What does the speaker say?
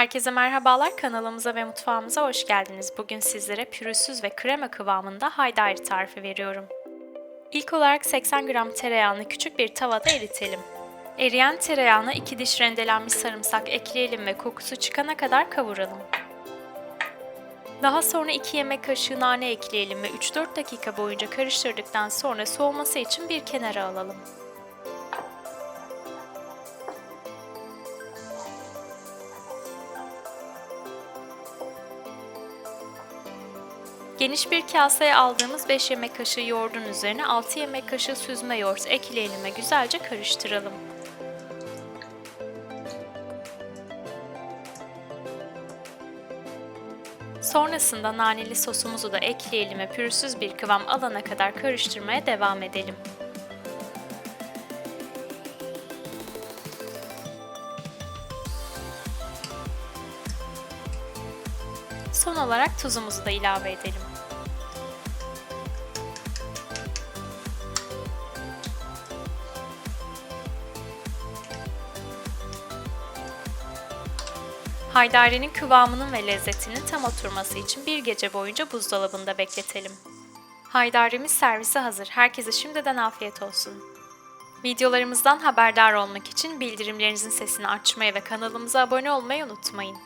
Herkese merhabalar kanalımıza ve mutfağımıza hoş geldiniz. Bugün sizlere pürüzsüz ve krema kıvamında haydari tarifi veriyorum. İlk olarak 80 gram tereyağını küçük bir tavada eritelim. Eriyen tereyağına 2 diş rendelenmiş sarımsak ekleyelim ve kokusu çıkana kadar kavuralım. Daha sonra 2 yemek kaşığı nane ekleyelim ve 3-4 dakika boyunca karıştırdıktan sonra soğuması için bir kenara alalım. Geniş bir kaseye aldığımız 5 yemek kaşığı yoğurdun üzerine 6 yemek kaşığı süzme yoğurt ekleyelim ve güzelce karıştıralım. Sonrasında naneli sosumuzu da ekleyelim ve pürüzsüz bir kıvam alana kadar karıştırmaya devam edelim. Son olarak tuzumuzu da ilave edelim. Haydari'nin kıvamının ve lezzetinin tam oturması için bir gece boyunca buzdolabında bekletelim. Haydarimiz servise hazır. Herkese şimdiden afiyet olsun. Videolarımızdan haberdar olmak için bildirimlerinizin sesini açmayı ve kanalımıza abone olmayı unutmayın.